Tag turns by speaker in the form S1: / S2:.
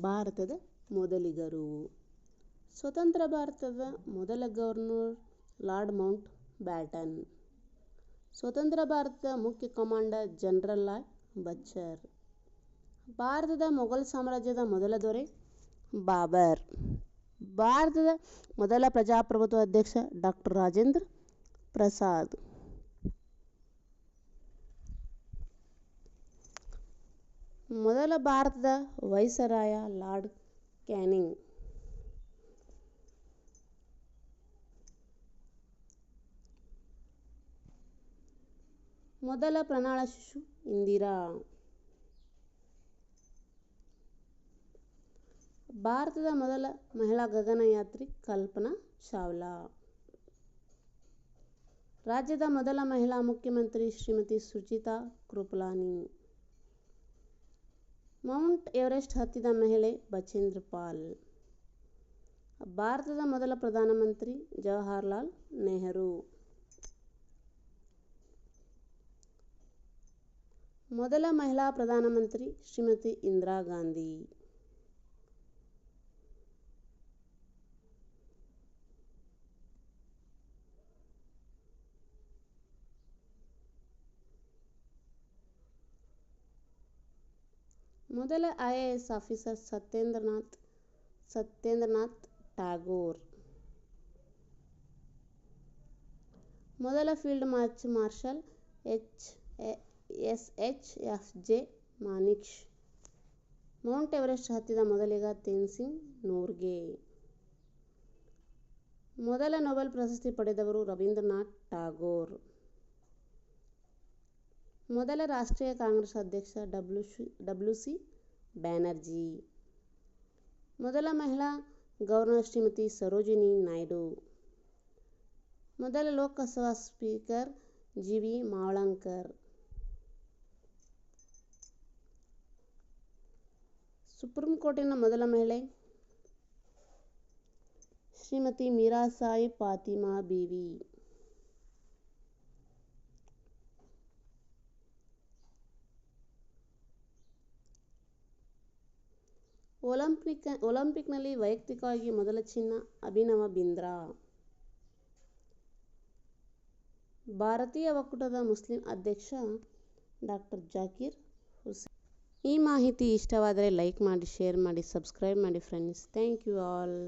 S1: ಭಾರತದ ಮೊದಲಿಗರು. ಸ್ವತಂತ್ರ ಭಾರತದ ಮೊದಲ ಗವರ್ನರ್ ಲಾರ್ಡ್ ಮೌಂಟ್ ಬ್ಯಾಟನ್. ಸ್ವತಂತ್ರ ಭಾರತದ ಮುಖ್ಯ ಕಮಾಂಡರ್ ಜನರಲ್ ಲಾಯ್ ಬಚ್ಚರ್. ಭಾರತದ ಮೊಘಲ್ ಸಾಮ್ರಾಜ್ಯದ ಮೊದಲ ದೊರೆ ಬಾಬರ್. ಭಾರತದ ಮೊದಲ ಪ್ರಜಾಪ್ರಭುತ್ವ ಅಧ್ಯಕ್ಷ ಡಾಕ್ಟರ್ ರಾಜೇಂದ್ರ ಪ್ರಸಾದ್. ಮೊದಲ ಭಾರತದ ವೈಸರಾಯ ಲಾರ್ಡ್ ಕ್ಯಾನಿಂಗ್. ಮೊದಲ ಪ್ರಣಾಳ ಶಿಶು ಇಂದಿರಾ. ಭಾರತದ ಮೊದಲ ಮಹಿಳಾ ಗಗನಯಾತ್ರಿ ಕಲ್ಪನಾ ಚಾವ್ಲಾ. ರಾಜ್ಯದ ಮೊದಲ ಮಹಿಳಾ ಮುಖ್ಯಮಂತ್ರಿ ಶ್ರೀಮತಿ ಸುಚಿತಾ ಕೃಪಲಾನಿ. ಮೌಂಟ್ ಎವರೆಸ್ಟ್ ಹತ್ತಿದ ಮಹಿಳೆ ಬಚೇಂದ್ರ ಪಾಲ್. ಭಾರತದ ಮೊದಲ ಪ್ರಧಾನಮಂತ್ರಿ ಜವಾಹರ್ಲಾಲ್ ನೆಹರು. ಮೊದಲ ಮಹಿಳಾ ಪ್ರಧಾನಮಂತ್ರಿ ಶ್ರೀಮತಿ ಇಂದಿರಾ ಗಾಂಧಿ. ಮೊದಲ ಐಎಎಸ್ ಆಫೀಸರ್ ಸತ್ಯೇಂದ್ರನಾಥ್ ಸತ್ಯೇಂದ್ರನಾಥ್ ಟ್ಯಾಗೋರ್ ಮೊದಲ field march marshal H S, H, F, J Manekshaw Mount Everest ಹತ್ತಿದ ಮೊದಲಿಗ ತೇನ್ಸಿಂಗ್ ನೋರ್ಗೆ. ಮೊದಲ ನೊಬೆಲ್ ಪ್ರಶಸ್ತಿ ಪಡೆದವರು ರವೀಂದ್ರನಾಥ್ ಟಾಗೋರ್ ಮೊದಲ ರಾಷ್ಟ್ರೀಯ ಕಾಂಗ್ರೆಸ್ ಅಧ್ಯಕ್ಷ ಡಬ್ಲ್ಯೂ ಡಬ್ಲ್ಯೂ ಸಿ ಬ್ಯಾನರ್ಜಿ. ಮೊದಲ ಮಹಿಳಾ ಗವರ್ನರ್ ಶ್ರೀಮತಿ ಸರೋಜಿನಿ ನಾಯ್ಡು. ಮೊದಲ Lok Sabha speaker G V Mavalankar. Supreme ಕೋರ್ಟಿನ ಮೊದಲ ಮಹಿಳೆ ಶ್ರೀಮತಿ ಮೀರಾಸಾಯಿ ಫಾತಿಮಾ ಬೀವಿ. ಒಲಿಂಪಿಕ್, ಒಲಿಂಪಿಕ್ನಲ್ಲಿ ವೈಯಕ್ತಿಕವಾಗಿ ಮೊದಲ ಚಿನ್ನ ಅಭಿನವ ಬಿಂದ್ರಾ. ಭಾರತೀಯ ಒಕ್ಕೂಟದ ಮುಸ್ಲಿಂ ಅಧ್ಯಕ್ಷ ಡಾಕ್ಟರ್ ಜಾಕಿರ್ ಹುಸೇನ್. ಈ ಮಾಹಿತಿ ಇಷ್ಟವಾದರೆ ಲೈಕ್ ಮಾಡಿ, ಶೇರ್ ಮಾಡಿ, ಸಬ್ಸ್ಕ್ರೈಬ್ ಮಾಡಿ ಫ್ರೆಂಡ್ಸ್. Thank you all.